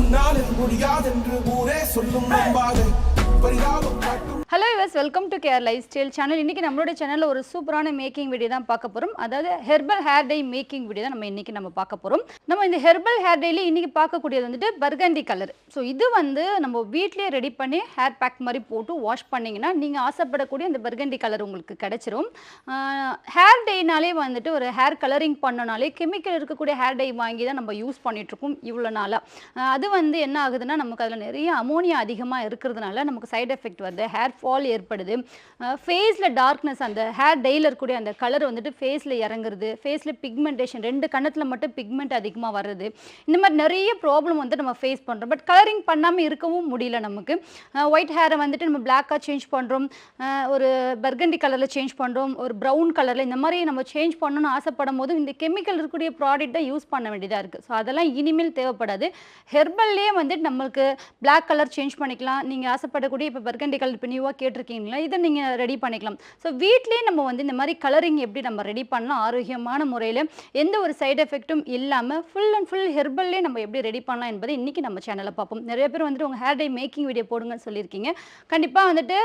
உன்னால் இது முடியாதென்று ஊரே சொல்லும் நம்பாது hello use welcome to care life style channel இன்றைக்கி நம்மளுடைய சேனலில் ஒரு சூப்பரான மேக்கிங் வீடியோ தான் பார்க்க போகிறோம் அதாவது herbal hair dye making video தான் நம்ம இன்றைக்கி நம்ம பார்க்க போகிறோம் நம்ம இந்த ஹெர்பல் ஹேர் டைல இன்றைக்கி பார்க்கக்கூடியது வந்துட்டு பர்கண்டி கலர் ஸோ இது வந்து நம்ம வீட்லேயே ரெடி பண்ணி ஹேர் பேக் மாதிரி போட்டு வாஷ் பண்ணிங்கன்னா நீங்கள் ஆசைப்படக்கூடிய இந்த பர்கண்டி கலர் உங்களுக்கு கிடைச்சிரும். ஹேர் டேனாலே வந்துட்டு ஒரு ஹேர் கலரிங் பண்ணனாலே கெமிக்கல் இருக்கக்கூடிய ஹேர் டை வாங்கி தான் நம்ம யூஸ் பண்ணிகிட்ருக்கோம் இவ்வளோ நாளாக அது வந்து என்ன ஆகுதுன்னா நமக்கு அதில் நிறைய அமோனியா அதிகமாக இருக்கிறதுனால நமக்கு சைடு எஃபெக்ட் வருது ஹேர் ஃபால் ஏற்படுது. ஃபேஸில் டார்க்னஸ் அந்த ஹேர் டேயில் இருக்கக்கூடிய அந்த கலர் வந்துட்டு ஃபேஸில் இறங்குறது ஃபேஸில் பிக்மெண்டேஷன் ரெண்டு கண்ணத்தில் மட்டும் பிக்மெண்ட் அதிகமாக வர்றது இந்த மாதிரி நிறைய ப்ராப்ளம் வந்து நம்ம ஃபேஸ் பண்ணுறோம் பட் கலரிங் பண்ணாமல் இருக்கவும் முடியல நமக்கு. ஒயிட் ஹேரை வந்துட்டு நம்ம பிளாக்காக சேஞ்ச் பண்ணுறோம் ஒரு பர்கண்டி கலரில் சேஞ்ச் பண்ணுறோம் ஒரு ப்ரௌன் கலரில் இந்த மாதிரி நம்ம சேஞ்ச் பண்ணணும்னு ஆசைப்படும் போது இந்த கெமிக்கல் இருக்கக்கூடிய ப்ராடக்ட் தான் யூஸ் பண்ண வேண்டியதாக இருக்குது ஸோ அதெல்லாம் இனிமேல் தேவைப்படாது. ஹெர்பல்லே வந்துட்டு நம்மளுக்கு பிளாக் கலர் சேஞ்ச் பண்ணிக்கலாம். நீங்கள் ஆசைப்படக்கூடிய இப்போ பர்கண்டி கலர் இப்போ நியூவாக கேட்டிருக்கீங்களா? இதை நீங்கள் ரெடி பண்ணிக்கலாம். ஸோ வீட்லேயே நம்ம வந்து இந்த மாதிரி கலரிங் எப்படி நம்ம ரெடி பண்ணலாம்? ஆரோக்கியமான முறையில் எந்த ஒரு சைடு எஃபெக்ட்டும் இல்லாமல் ஃபுல் அண்ட் ஃபுல் ஹெர்பல்லே நம்ம எப்படி ரெடி பண்ணலாம் என்பதை இன்றைக்கி நம்ம சேனலில் பார்ப்போம். நிறைய பேர் வந்துட்டு உங்கள் ஹேர் டை மேக்கிங் வீடியோ போடுங்கன்னு சொல்லியிருக்கீங்க. கண்டிப்பாக வந்துட்டு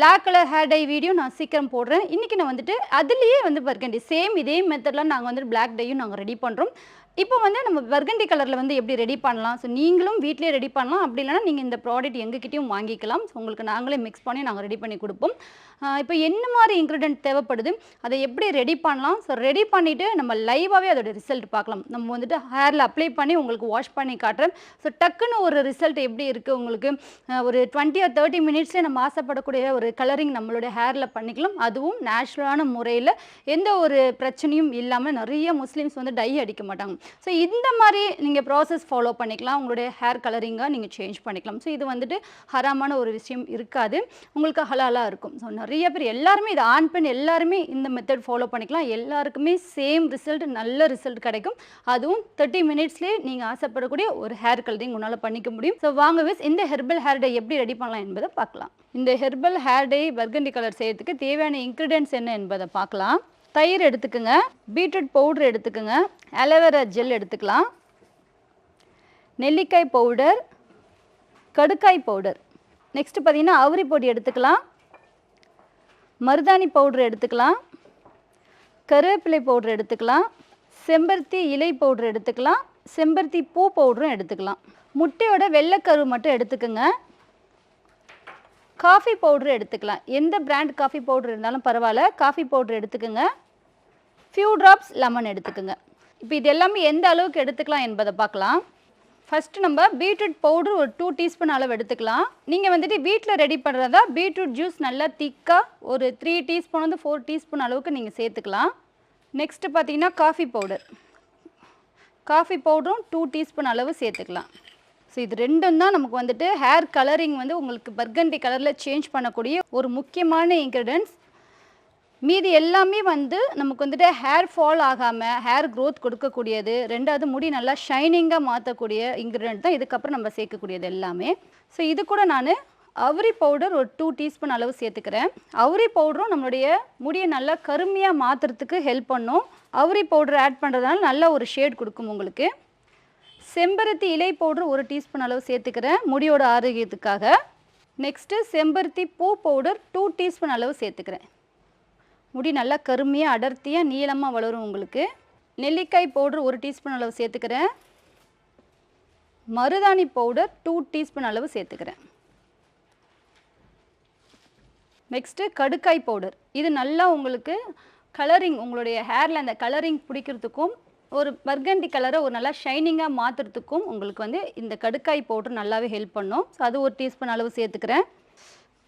black colour hair dye video நான் சீக்கிரம் போடுறேன். இன்றைக்கி நான் வந்துட்டு அதுலேயே வந்து பர்கண்டி சேம் இதே மெத்தடில் நாங்கள் வந்துட்டு பிளாக் டையும் நாங்கள் ரெடி பண்ணுறோம் இப்போ வந்து நம்ம வர்கண்டி கலரில் வந்து எப்படி ரெடி பண்ணலாம்? ஸோ நீங்களும் வீட்டிலே ரெடி பண்ணலாம். அப்படி இல்லைனா நீங்கள் இந்த ப்ராடக்ட் எங்ககிட்டயும் வாங்கிக்கலாம். ஸோ உங்களுக்கு நாங்களே மிக்ஸ் பண்ணி நாங்கள் ரெடி பண்ணி கொடுப்போம். இப்போ என்ன மாதிரி இன்க்ரீடியன்ட் தேவைப்படுது? அதை எப்படி ரெடி பண்ணலாம்? ஸோ ரெடி பண்ணிவிட்டு நம்ம லைவாகவே அதோட ரிசல்ட் பார்க்கலாம். நம்ம வந்துட்டு ஹேரில் அப்ளை பண்ணி உங்களுக்கு வாஷ் பண்ணி காட்டுறேன். ஸோ டக்குன்னு ஒரு ரிசல்ட் எப்படி இருக்குது உங்களுக்கு? ஒரு டுவெண்ட்டி ஆர் தேர்ட்டி மினிட்ஸ்லேயே நம்ம ஆசைப்படக்கூடிய ஒரு கலரிங் நம்மளுடைய ஹேரில் பண்ணிக்கலாம். அதுவும் நேச்சுரலான முறையில் எந்த ஒரு பிரச்சனையும் இல்லாமல் நிறைய முஸ்லீம்ஸ் வந்து டை அடிக்க மாட்டாங்க. ஸோ இந்த மாதிரி நீங்கள் ப்ராசஸ் ஃபாலோ பண்ணிக்கலாம். உங்களுடைய ஹேர் கலரிங்காக நீங்கள் சேஞ்ச் பண்ணிக்கலாம். ஸோ இது வந்துட்டு ஹராமான ஒரு விஷயம் இருக்காது. உங்களுக்கு ஹலாலாக இருக்கும். ஸோ நிறைய பேர் எல்லாருமே இது ஆண் பெண் எல்லாருமே இந்த மெத்தட் ஃபாலோ பண்ணிக்கலாம். எல்லாருக்குமே சேம் ரிசல்ட் நல்ல ரிசல்ட் கிடைக்கும். அதுவும் தேர்ட்டி மினிட்ஸ்லேயே நீங்கள் ஆசைப்படக்கூடிய ஒரு ஹேர் கலரிங் உன்னால் பண்ணிக்க முடியும். ஸோ வாங்க விஸ் இந்த ஹெர்பல் ஹேர் டே எப்படி ரெடி பண்ணலாம் என்பதை பார்க்கலாம். இந்த herbal hair dye burgundy colour செய்யறதுக்கு தேவையான இன்க்ரீடியன்ஸ் என்ன என்பதை பார்க்கலாம். தயிர் எடுத்துக்கோங்க. பீட்ரூட் பவுடர் எடுத்துக்கோங்க. அலோவேரா ஜெல் எடுத்துக்கலாம். நெல்லிக்காய் பவுடர் கடுக்காய் பவுடர் நெக்ஸ்ட் பார்த்தீங்கன்னா அவுரி பொடி எடுத்துக்கலாம். மருதாணி பவுடர் எடுத்துக்கலாம். கருவேப்பிலை பவுடர் எடுத்துக்கலாம். செம்பருத்தி இலை பவுடர் எடுத்துக்கலாம். செம்பருத்தி பூ பவுடரும் எடுத்துக்கலாம். முட்டையோட வெள்ளைக்கரு மட்டும் எடுத்துக்கோங்க. காஃபி பவுடர் எடுத்துக்கலாம். எந்த பிராண்ட் காஃபி பவுடர் இருந்தாலும் பரவாயில்ல. காஃபி பவுடர் எடுத்துக்கோங்க. ஃபியூ ட்ராப்ஸ் லெமன் எடுத்துக்கோங்க. இப்போ இது எல்லாமே எந்த அளவுக்கு எடுத்துக்கலாம் என்பதை பார்க்கலாம். ஃபஸ்ட்டு நம்ம பீட்ரூட் பவுடர் ஒரு டூ டீஸ்பூன் அளவு எடுத்துக்கலாம். நீங்கள் வந்துட்டு வீட்டில் ரெடி பண்ணுறதா பீட்ரூட் ஜூஸ் நல்லா திக்காக ஒரு த்ரீ டீஸ்பூன் வந்து ஃபோர் டீஸ்பூன் அளவுக்கு நீங்கள் சேர்த்துக்கலாம். நெக்ஸ்ட்டு பார்த்தீங்கன்னா காஃபி பவுடர் காஃபி பவுடரும் டூ டீஸ்பூன் அளவு சேர்த்துக்கலாம். ஸோ இது ரெண்டும் தான் நமக்கு வந்துட்டு ஹேர் கலரிங் வந்து உங்களுக்கு பர்கண்டி கலரில் சேஞ்ச் பண்ணக்கூடிய ஒரு முக்கியமான இன்க்ரீடியன்ஸ் மீதி எல்லாமே வந்து நமக்கு வந்துட்டு ஹேர் ஃபால் ஆகாமல் ஹேர் க்ரோத் கொடுக்கக்கூடியது. ரெண்டாவது முடி நல்லா ஷைனிங்காக மாற்றக்கூடிய இன்க்ரீடியன்ட் தான் இதுக்கப்புறம் நம்ம சேர்க்கக்கூடியது எல்லாமே. ஸோ இது கூட நான் அவுரி பவுடர் ஒரு டூ டீஸ்பூன் அளவு சேர்த்துக்கிறேன். அவுரி பவுடரும் நம்மளுடைய முடியை நல்லா கருமையாக மாற்றுறதுக்கு ஹெல்ப் பண்ணும். அவுரி பவுடர் ஆட் பண்ணுறதுனால நல்ல ஒரு ஷேட் கொடுக்கும் உங்களுக்கு. செம்பருத்தி இலை பவுடர் ஒரு டீஸ்பூன் அளவு சேர்த்துக்கிறேன் முடியோட ஆரோக்கியத்துக்காக. நெக்ஸ்ட்டு செம்பருத்தி பூ பவுடர் டூ டீஸ்பூன் அளவு சேர்த்துக்கிறேன். முடி நல்லா கருமையாக அடர்த்தியாக நீளமாக வளரும் உங்களுக்கு. நெல்லிக்காய் பவுடர் ஒரு டீஸ்பூன் அளவு சேர்த்துக்கிறேன். மருதாணி பவுடர் டூ டீஸ்பூன் அளவு சேர்த்துக்கிறேன். நெக்ஸ்ட்டு கடுக்காய் பவுடர். இது நல்லா உங்களுக்கு கலரிங் உங்களுடைய ஹேரில் அந்த கலரிங் பிடிக்கிறதுக்கும் ஒரு பர்கண்டி கலரை ஒரு நல்லா ஷைனிங்காக மாற்றுறதுக்கும் உங்களுக்கு வந்து இந்த கடுக்காய் பவுடர் நல்லாவே ஹெல்ப் பண்ணும். ஸோ அது ஒரு டீஸ்பூன் அளவு சேர்த்துக்கிறேன்.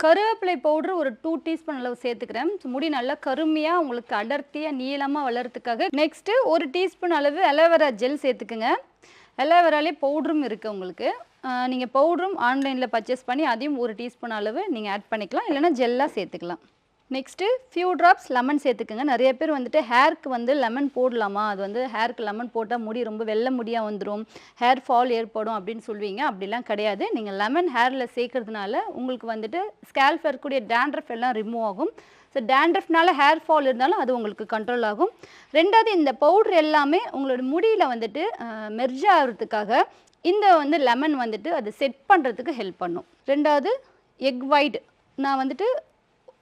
கருவேப்பிலை பவுடர் ஒரு டூ டீஸ்பூன் அளவு சேர்த்துக்கிறேன். முடி நல்லா கருமையாக உங்களுக்கு அடர்த்தியாக நீளமாக வளர்கிறதுக்காக நெக்ஸ்ட்டு ஒரு டீஸ்பூன் அளவு அலோவேரா ஜெல் சேர்த்துக்குங்க. அலோவேராலே பவுடரும் இருக்குது உங்களுக்கு. நீங்கள் பவுடரும் ஆன்லைனில் பர்ச்சேஸ் பண்ணி அதையும் ஒரு டீஸ்பூன் அளவு நீங்கள் ஆட் பண்ணிக்கலாம். இல்லைனா ஜெல்லாக சேர்த்துக்கலாம். நெக்ஸ்ட்டு ஃபியூ ட்ராப்ஸ் லெமன் சேர்த்துக்குங்க. நிறைய பேர் வந்துட்டு ஹேருக்கு வந்து லெமன் போடலாமா? அது வந்து ஹேருக்கு லெமன் போட்டால் முடி ரொம்ப வெள்ளை முடியாக வந்துடும் ஹேர் ஃபால் ஏற்படும் அப்படின்னு சொல்வீங்க அப்படிலாம் கிடையாது. நீங்கள் லெமன் ஹேரில் சேர்க்கறதுனால உங்களுக்கு வந்துட்டு ஸ்கேல்ஃப் இருக்கக்கூடிய டேண்ட்ரஃப் எல்லாம் ரிமூவ் ஆகும். ஸோ டேண்ட்ரஃப்னால ஹேர் ஃபால் இருந்தாலும் அது உங்களுக்கு கண்ட்ரோல் ஆகும். ரெண்டாவது இந்த பவுடர் எல்லாமே உங்களோட முடியில் வந்துட்டு மெர்ஜ் ஆகிறதுக்காக இந்த வந்து லெமன் வந்துட்டு அது செட் பண்ணுறதுக்கு ஹெல்ப் பண்ணும். ரெண்டாவது எக் ஒயிட் நான் வந்துட்டு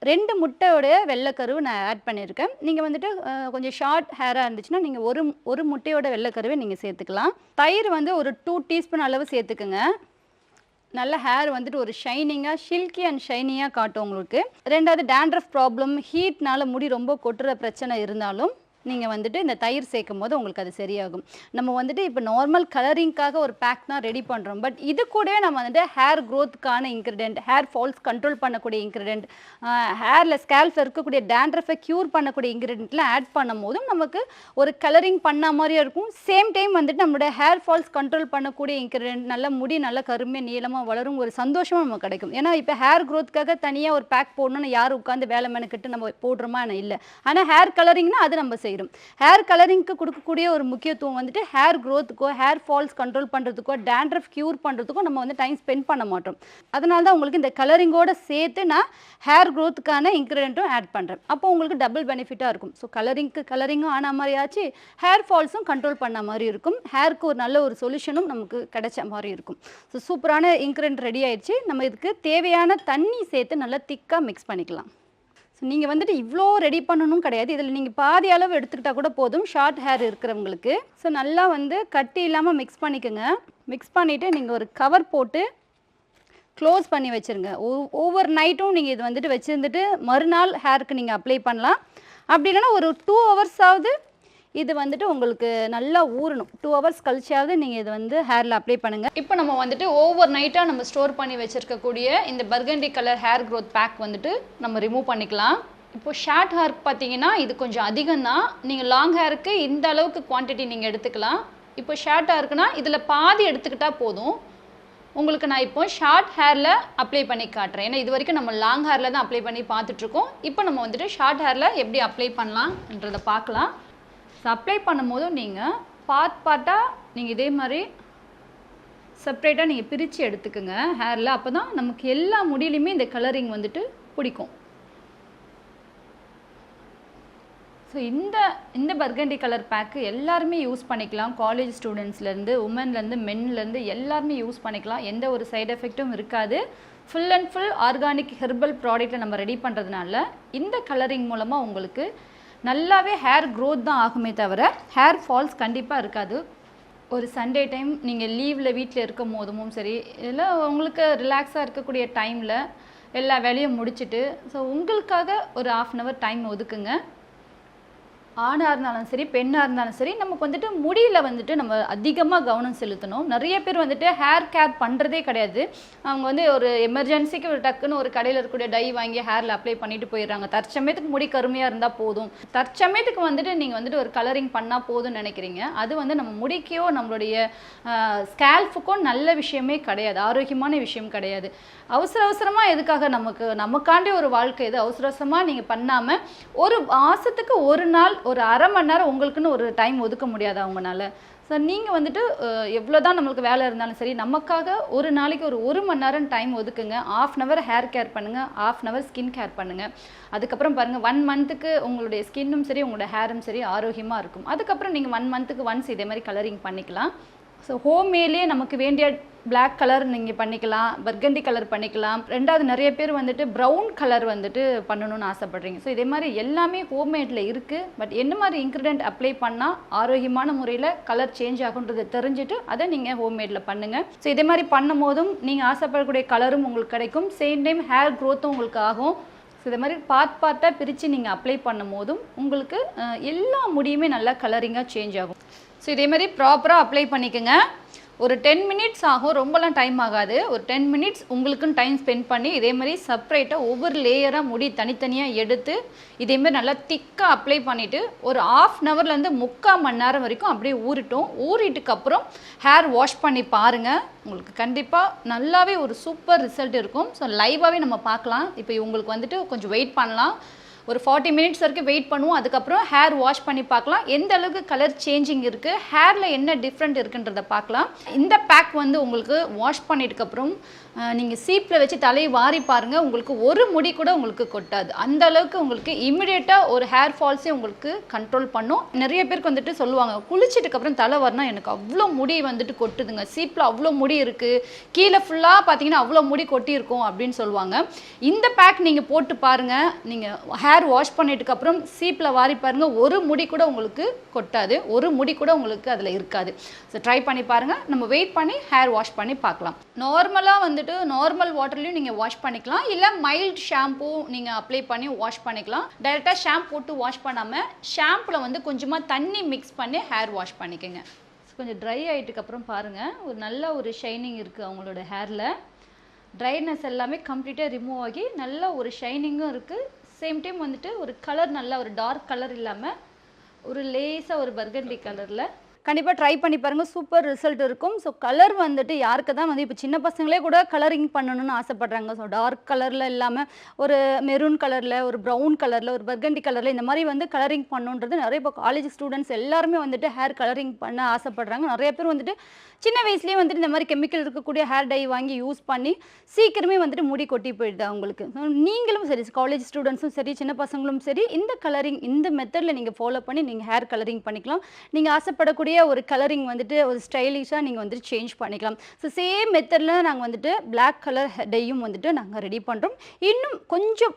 ரெண்டு முட்டையோடைய வெள்ளைக்கருவு நான் ஆட் பண்ணியிருக்கேன். நீங்கள் வந்துட்டு கொஞ்சம் ஷார்ட் ஹேராக இருந்துச்சுன்னா நீங்கள் ஒரு ஒரு முட்டையோட வெள்ளைக்கருவை நீங்கள் சேர்த்துக்கலாம். தயிர் வந்து ஒரு டூ டீஸ்பூன் அளவு சேர்த்துக்குங்க. நல்ல ஹேர் வந்துட்டு ஒரு ஷைனிங்காக ஷில்கி அண்ட் ஷைனியாக காட்டும் உங்களுக்கு. ரெண்டாவது டேண்ட்ரஃப் ப்ராப்ளம் ஹீட்னால முடி ரொம்ப கொட்டுற பிரச்சனை இருந்தாலும் நீங்கள் வந்துட்டு இந்த தயிர் சேர்க்கும் போது உங்களுக்கு அது சரியாகும். நம்ம வந்துட்டு இப்போ நார்மல் கலரிங்க்காக ஒரு பேக் தான் ரெடி பண்ணுறோம் பட் இது கூட நம்ம வந்துட்டு ஹேர் க்ரோத்துக்கான இன்க்ரிடென்ட் ஹேர் ஃபால்ஸ் கண்ட்ரோல் பண்ணக்கூடிய இன்க்ரிடென்ட் ஹேரில் ஸ்கேல்ஃபில் இருக்கக்கூடிய டேண்ட்ரஃபை க்யூர் பண்ணக்கூடிய இன்க்ரீடியன்ட்லாம் ஆட் பண்ணும் போதும் நமக்கு ஒரு கலரிங் பண்ண மாதிரியும் இருக்கும். சேம் டைம் வந்துட்டு நம்மளுடைய ஹேர் ஃபால்ஸ் கண்ட்ரோல் பண்ணக்கூடிய இன்க்ரீடியன்ட் நல்ல முடி நல்ல கருமையாக நீளமாக வளரும் ஒரு சந்தோஷமும் நமக்கு கிடைக்கும். ஏன்னா இப்போ ஹேர் க்ரோத்துக்காக தனியாக ஒரு பேக் போடணும்னு யார் உட்காந்து வேலை மெனக்கிட்டு நம்ம போடுறோமா? இல்லை. ஆனால் ஹேர் கலரிங்னா அது நம்ம சேரும் ஹேர் கலரிங்க்கு கொடுக்கக்கூடிய ஒரு முக்கியத்துவம் வந்துட்டு ஹேர் க்ரோத்துக்கோ ஹேர் ஃபால்ஸ் கண்ட்ரோல் பண்ணுறதுக்கோ டேண்ட்ரஃப் க்யூர் பண்ணுறதுக்கோ நம்ம வந்து டைம் ஸ்பெண்ட் பண்ண மாட்டோம். அதனால தான் உங்களுக்கு இந்த கலரிங்கோட சேர்த்து நான் ஹேர் க்ரோத்துக்கான இன்க்ரீடியண்ட்டும் ஆட் பண்ணுறேன் அப்போ உங்களுக்கு டபுள் பெனிஃபிட்டாக இருக்கும். ஸோ கலரிங்க்கு கலரிங்கும் ஆன மாதிரி ஆச்சு ஹேர் ஃபால்ஸும் கண்ட்ரோல் பண்ண மாதிரி இருக்கும். ஹேருக்கு ஒரு நல்ல ஒரு சொல்யூஷனும் நமக்கு கிடைச்ச மாதிரி இருக்கும். ஸோ சூப்பரான இன்க்ரீடியன்ட் ரெடி ஆயிடுச்சு. நம்ம இதுக்கு தேவையான தண்ணி சேர்த்து நல்லா திக்காக மிக்ஸ் பண்ணிக்கலாம். ஸோ நீங்கள் வந்துட்டு இவ்வளோ ரெடி பண்ணணும் கிடையாது. இதில் நீங்கள் பாதி அளவு எடுத்துக்கிட்டால் கூட போதும். ஷார்ட் ஹேர் இருக்கிறவங்களுக்கு. ஸோ நல்லா வந்து கட்டி இல்லாமல் மிக்ஸ் பண்ணிக்கோங்க. மிக்ஸ் பண்ணிவிட்டு நீங்கள் ஒரு கவர் போட்டு க்ளோஸ் பண்ணி வச்சுருங்க. ஒவ்வொரு நைட்டும் நீங்கள் இது வந்துட்டு வச்சுருந்துட்டு மறுநாள் ஹேருக்கு நீங்கள் அப்ளை பண்ணலாம். அப்படி இல்லைன்னா ஒரு டூ ஹவர்ஸாவது இது வந்துட்டு உங்களுக்கு நல்லா ஊறணும். டூ ஹவர்ஸ் கழிச்சாவது நீங்கள் இது வந்து ஹேரில் அப்ளை பண்ணுங்கள் இப்போ நம்ம வந்துட்டு ஓவர் நைட்டாக நம்ம ஸ்டோர் பண்ணி வச்சுருக்கக்கூடிய இந்த burgundy colour hair growth pack வந்துட்டு நம்ம ரிமூவ் பண்ணிக்கலாம். இப்போ ஷார்ட் ஹேருக்கு பார்த்தீங்கன்னா இது கொஞ்சம் அதிகம் தான் நீங்கள் லாங் ஹேருக்கு இந்த அளவுக்கு குவான்டிட்டி நீங்கள் எடுத்துக்கலாம். இப்போ ஷார்ட் இருக்குன்னா இதில் பாதி எடுத்துக்கிட்டால் போதும். உங்களுக்கு நான் இப்போ ஷார்ட் ஹேரில் அப்ளை பண்ணி காட்டுறேன். ஏன்னா இது வரைக்கும் நம்ம லாங் ஹேரில் தான் அப்ளை பண்ணி பார்த்துட்ருக்கோம் இப்போ நம்ம வந்துட்டு ஷார்ட் ஹேரில் எப்படி அப்ளை பண்ணலாம்ன்றதை பார்க்கலாம். அப்ளை பண்ணும்போதும் நீங்கள் பார்ட் பார்ட்டாக நீங்கள் இதே மாதிரி செப்ரேட்டாக நீங்கள் பிரித்து எடுத்துக்கோங்க. ஹேரில் அப்போ தான் நமக்கு எல்லா முடியிலையுமே இந்த கலரிங் வந்துட்டு பிடிக்கும். ஸோ இந்த இந்த பர்கண்டி கலர் பேக்கு எல்லாருமே யூஸ் பண்ணிக்கலாம். காலேஜ் ஸ்டூடெண்ட்ஸ்லேருந்து உமன்லேருந்து மென்லேருந்து எல்லாருமே யூஸ் பண்ணிக்கலாம். எந்த ஒரு சைடு எஃபெக்ட்டும் இருக்காது. Full and full organic herbal ப்ராடக்ட்டை நம்ம ரெடி பண்ணுறதுனால இந்த கலரிங் மூலமாக உங்களுக்கு நல்லாவே ஹேர் க்ரோத் தான் ஆகுமே தவிர ஹேர் ஃபால்ஸ் கண்டிப்பாக இருக்காது. ஒரு சண்டே டைம் நீங்கள் லீவில் வீட்டில் இருக்கும் போதுமும் சரி இல்லை உங்களுக்கு ரிலாக்ஸாக இருக்கக்கூடிய டைமில் எல்லா வேலையும் முடிச்சுட்டு ஸோ உங்களுக்காக ஒரு ஆஃப் அன் ஹவர் டைம் ஒதுக்குங்க. ஆணாக இருந்தாலும் சரி பெண்ணாக இருந்தாலும் சரி நமக்கு வந்துட்டு முடியில் வந்துட்டு நம்ம அதிகமாக கவனம் செலுத்தணும். நிறைய பேர் வந்துட்டு ஹேர் கேர் பண்ணுறதே கிடையாது. அவங்க வந்து ஒரு எமர்ஜென்சிக்கு ஒரு டக்குன்னு ஒரு கடையில் இருக்கக்கூடிய டை வாங்கி ஹேரில் அப்ளை பண்ணிட்டு போயிடுறாங்க. தற்சமயத்துக்கு முடி கருமையாக இருந்தால் போதும். தற்சமயத்துக்கு வந்துட்டு நீங்கள் வந்துட்டு ஒரு கலரிங் பண்ணால் போதும்னு நினைக்கிறீங்க. அது வந்து நம்ம முடிக்கோ நம்மளுடைய ஸ்கேல்ஃபுக்கும் நல்ல விஷயமே கிடையாது. ஆரோக்கியமான விஷயம் கிடையாது. அவசர அவசரமாக எதுக்காக நமக்கு நமக்காண்டி ஒரு வாழ்க்கை இது அவசர அவசரமாக நீங்கள் பண்ணாமல் ஒரு மாதத்துக்கு ஒரு நாள் ஒரு அரை மணி நேரம் உங்களுக்குன்னு ஒரு டைம் ஒதுக்க முடியாது அவங்கனால. ஸோ நீங்கள் வந்துட்டு எவ்வளோ தான் நம்மளுக்கு வேலை இருந்தாலும் சரி நமக்காக ஒரு நாளைக்கு ஒரு ஒரு மணி நேரம் time ஒதுக்குங்க. Half an hour hair care பண்ணுங்கள் half an hour skin care பண்ணுங்கள் அதுக்கப்புறம் பாருங்கள் ஒன் மந்த்துக்கு உங்களுடைய ஸ்கின்னும் சரி உங்களோட ஹேரும் சரி ஆரோக்கியமாக இருக்கும். அதுக்கப்புறம் நீங்கள் ஒன் மந்த்துக்கு ஒன்ஸ் இதே மாதிரி கலரிங் பண்ணிக்கலாம். ஸோ ஹோம்மேலேயே நமக்கு வேண்டிய பிளாக் கலர் நீங்கள் பண்ணிக்கலாம் பர்கண்டி கலர் பண்ணிக்கலாம். ரெண்டாவது நிறைய பேர் வந்துட்டு ப்ரௌன் கலர் வந்துட்டு பண்ணணும்னு ஆசைப்பட்றீங்க. ஸோ இதே மாதிரி எல்லாமே ஹோம்மேடில் இருக்குது பட் என்ன மாதிரி இன்க்ரீடியன்ட் அப்ளை பண்ணால் ஆரோக்கியமான முறையில் கலர் சேஞ்ச் ஆகுன்றதை தெரிஞ்சுட்டு அதை நீங்கள் ஹோம்மேடில் பண்ணுங்கள் ஸோ இதே மாதிரி பண்ணும் போதும் நீங்கள் ஆசைப்படக்கூடிய கலரும் உங்களுக்கு கிடைக்கும். சேம் டைம் ஹேர் க்ரோத்தும் உங்களுக்கு ஆகும். ஸோ இதே மாதிரி பார்ட் பார்ட்டாக பிரித்து நீங்கள் அப்ளை பண்ணும் போதும் உங்களுக்கு எல்லா முடியுமே நல்லா கலரிங்காக சேஞ்ச் ஆகும். ஸோ இதே மாதிரி ப்ராப்பராக அப்ளை பண்ணிக்கோங்க. ஒரு டென் மினிட்ஸ் ஆகும் ரொம்பலாம் டைம் ஆகாது. ஒரு டென் மினிட்ஸ் உங்களுக்குன்னு டைம் ஸ்பெண்ட் பண்ணி இதே மாதிரி செப்பரேட்டாக ஒவ்வொரு லேயராக முடி தனித்தனியாக எடுத்து இதேமாரி நல்லா திக்காக அப்ளை பண்ணிவிட்டு ஒரு ஆஃப் அன் ஹவர்லேருந்து முக்கால் மணி நேரம் வரைக்கும் அப்படியே ஊறிட்டோம். ஊறிட்டுக்கப்புறம் ஹேர் வாஷ் பண்ணி பாருங்கள் உங்களுக்கு கண்டிப்பாக நல்லாவே ஒரு சூப்பர் ரிசல்ட் இருக்கும். ஸோ லைவாகவே நம்ம பார்க்கலாம். இப்போ உங்களுக்கு வந்துட்டு கொஞ்சம் வெயிட் பண்ணலாம். ஒரு ஃபார்ட்டி மினிட்ஸ் வரைக்கும் வெயிட் பண்ணுவோம். அதுக்கப்புறம் ஹேர் வாஷ் பண்ணி பார்க்கலாம். எந்த அளவுக்கு கலர் சேஞ்சிங் இருக்குது ஹேரில் என்ன டிஃப்ரெண்ட் இருக்குன்றதை பார்க்கலாம். இந்த பேக் வந்து உங்களுக்கு வாஷ் பண்ணிட்டுக்கப்புறம் நீங்கள் சீப்பில் வச்சு தலையை வாரி பாருங்கள் உங்களுக்கு ஒரு முடி கூட உங்களுக்கு கொட்டாது. அந்த அளவுக்கு உங்களுக்கு இமிடியேட்டாக ஒரு ஹேர் ஃபால்ஸே உங்களுக்கு கண்ட்ரோல் பண்ணும். நிறைய பேருக்கு வந்துட்டு சொல்லுவாங்க குளிச்சிட்டுக்கப்புறம் தலை வரனா எனக்கு அவ்வளோ முடி வந்துட்டு கொட்டுதுங்க. சீப்பில் அவ்வளோ முடி இருக்குது கீழே ஃபுல்லாக பார்த்தீங்கன்னா அவ்வளோ முடி கொட்டியிருக்கும் அப்படின்னு சொல்லுவாங்க. இந்த பேக் நீங்கள் போட்டு பாருங்கள் நீங்கள் ஹேர் ஹேர் வாஷ் பண்ணிட்டுக்கப்புறம் சீப்பில் வாரி பாருங்கள் ஒரு முடி கூட உங்களுக்கு கொட்டாது. ஒரு முடி கூட உங்களுக்கு அதில் இருக்காது. ஸோ ட்ரை பண்ணி பாருங்கள் நம்ம வெயிட் பண்ணி ஹேர் வாஷ் பண்ணி பார்க்கலாம். நார்மலாக வந்துட்டு நார்மல் வாட்டர்லையும் நீங்கள் வாஷ் பண்ணிக்கலாம். இல்லை மைல்ட் ஷாம்பூ நீங்கள் அப்ளை பண்ணி வாஷ் பண்ணிக்கலாம். டைரெக்டாக ஷாம்பு போட்டு வாஷ் பண்ணாமல் ஷாம்பில் வந்து கொஞ்சமாக தண்ணி மிக்ஸ் பண்ணி ஹேர் வாஷ் பண்ணிக்கோங்க. கொஞ்சம் ட்ரை ஆகிட்டுக்கப்புறம் பாருங்கள் ஒரு நல்ல ஒரு ஷைனிங் இருக்குது அவங்களோட ஹேரில் ட்ரைனஸ் எல்லாமே கம்ப்ளீட்டாக ரிமூவ் ஆகி நல்ல ஒரு ஷைனிங்கும் இருக்குது சேம் டைம் வந்துட்டு ஒரு கலர் நல்ல ஒரு டார்க் கலர் இல்லாமல் ஒரு லேசாக ஒரு பர்கண்டி கலரில் கண்டிப்பாக ட்ரை பண்ணி பாருங்கள் சூப்பர் ரிசல்ட் இருக்கும். ஸோ கலர் வந்துட்டு யாருக்கு தான் வந்து இப்போ சின்ன பசங்களே கூட கலரிங் பண்ணணும்னு ஆசைப்பட்றாங்க. ஸோ டார்க் கலரில் இல்லாமல் ஒரு மெரூன் கலரில் ஒரு ப்ரௌன் கலரில் ஒரு பர்கண்டி கலரில் இந்த மாதிரி வந்து கலரிங் பண்ணுன்றது நிறைய இப்போ காலேஜ் ஸ்டூடெண்ட்ஸ் எல்லாருமே வந்துட்டு ஹேர் கலரிங் பண்ண ஆசைப்பட்றாங்க. நிறைய பேர் வந்துட்டு சின்ன வயசுலேயே வந்துட்டு இந்த மாதிரி கெமிக்கல் இருக்கக்கூடிய ஹேர் டை வாங்கி யூஸ் பண்ணி சீக்கிரமே வந்துட்டு முடி கொட்டி போயிடுது அவங்களுக்கு நீங்களும் சரி காலேஜ் ஸ்டூடெண்ட்ஸும் சரி சின்ன பசங்களும் சரி இந்த கலரிங் இந்த மெத்தடில் நீங்கள் ஃபாலோ பண்ணி நீங்கள் ஹேர் கலரிங் பண்ணிக்கலாம். நீங்கள் ஆசைப்படக்கூடிய ஒரு கலரிங் வந்துட்டு ஒரு ஸ்டைலிஷாக நீங்கள் வந்துட்டு சேஞ்ச் பண்ணிக்கலாம். ஸோ சேம் மெத்தடில் நாங்கள் வந்துட்டு பிளாக் கலர் ஹெட்டையும் வந்துட்டு நாங்கள் ரெடி பண்ணுறோம் இன்னும் கொஞ்சம்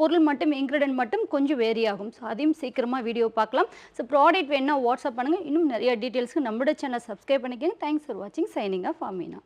பொருள் மட்டும் இன்க்ரீடியன்ட் மட்டும் கொஞ்சம் வேரி ஆகும். ஸோ அதையும் சீக்கிரமாக வீடியோ பார்க்கலாம். ஸோ ப்ராடக்ட் வேணால் வாட்ஸ்அப் பண்ணுங்கள் இன்னும் நிறைய டீட்டெயில்ஸ்க்கு நம்மளோட சேனல் சப்ஸ்கிரைப் பண்ணிக்கோங்க. தேங்க்ஸ் ஃபார் வாட்சிங் சைனிங் ஆஃப் அமீனா